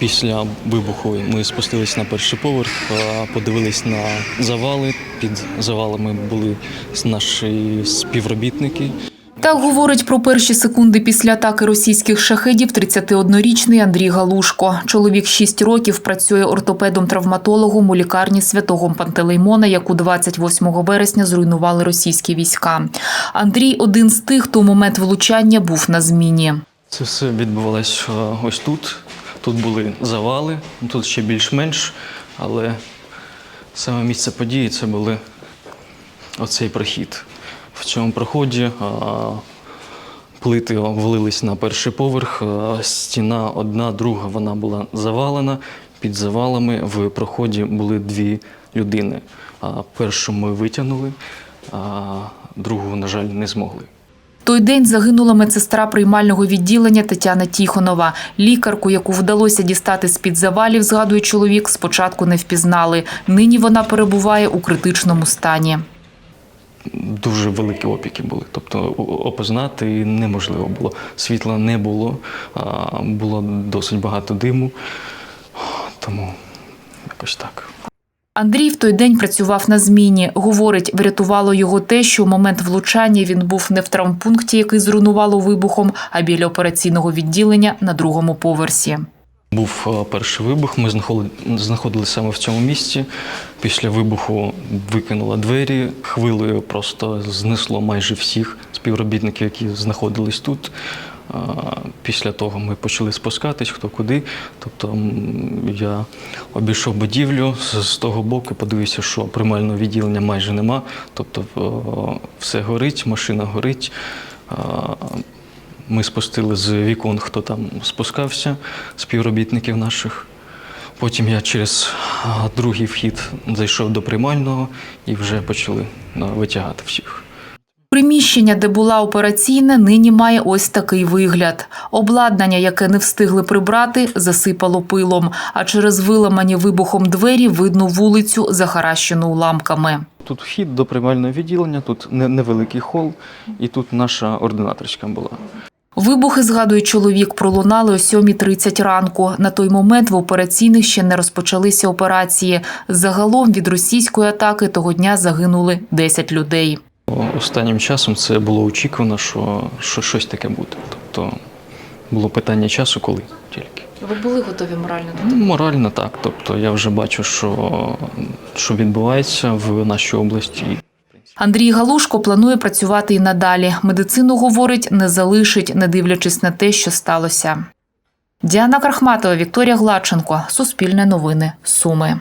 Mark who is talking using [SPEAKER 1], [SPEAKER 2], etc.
[SPEAKER 1] Після вибуху ми спустились на перший поверх, подивились на завали. Під завалами були наші співробітники.
[SPEAKER 2] Так говорить про перші секунди після атаки російських шахедів 31-річний Андрій Галушко. Чоловік 6 років працює ортопедом-травматологом у лікарні святого Пантелеймона, яку 28 вересня зруйнували російські війська. Андрій один з тих, хто у момент влучання був на зміні.
[SPEAKER 1] Це все відбувалось ось тут. Тут були завали, тут ще більш-менш, але саме місце події це були оцей прохід. В цьому проході плити влились на перший поверх, стіна одна, друга вона була завалена. Під завалами в проході були дві людини. Першу ми витягнули, а другу, на жаль, не змогли.
[SPEAKER 2] Той день загинула медсестра приймального відділення Тетяна Тіхонова. Лікарку, яку вдалося дістати з-під завалів, згадує чоловік, спочатку не впізнали. Нині вона перебуває у критичному стані.
[SPEAKER 1] дуже великі опіки були. Тобто опознати неможливо було. Світла не було, було досить багато диму. Тому якось так.
[SPEAKER 2] Андрій в той день працював на зміні. Говорить, врятувало його те, що у момент влучання він був не в травмпункті, який зруйнувало вибухом, а біля операційного відділення на другому поверсі.
[SPEAKER 1] Був е, перший вибух. Ми знаходили, знаходилися саме в цьому місці. Після вибуху викинула двері. Хвилею просто знесло майже всіх співробітників, які знаходились тут. Після того ми почали спускатись, хто куди. Тобто я обійшов будівлю з, того боку, подивився, що приймального відділення майже нема. Тобто все горить, машина горить. Ми спустили з вікон, хто там спускався, співробітників наших. Потім я через другий вхід зайшов до приймального і вже почали витягати всіх.
[SPEAKER 2] Приміщення, де була операційна, нині має ось такий вигляд. Обладнання, яке не встигли прибрати, засипало пилом, а через виламані вибухом двері видно вулицю, захаращену уламками.
[SPEAKER 1] Тут вхід до приймального відділення, тут не- невеликий хол, і тут наша ординаторська була.
[SPEAKER 2] Вибухи, згадує чоловік, пролунали о 7.30 ранку. На той момент в операційних ще не розпочалися операції. Загалом від російської атаки того дня загинули 10 людей.
[SPEAKER 1] Останнім часом це було очікувано, що, що щось таке буде. Тобто було питання часу, коли тільки.
[SPEAKER 2] Ви були готові морально
[SPEAKER 1] Ну, Морально так. Тобто я вже бачу, що, що відбувається в нашій області.
[SPEAKER 2] Андрій Галушко планує працювати і надалі. Медицину, говорить, не залишить, не дивлячись на те, що сталося. Діана Крахматова, Вікторія Гладченко. Суспільне новини. Суми.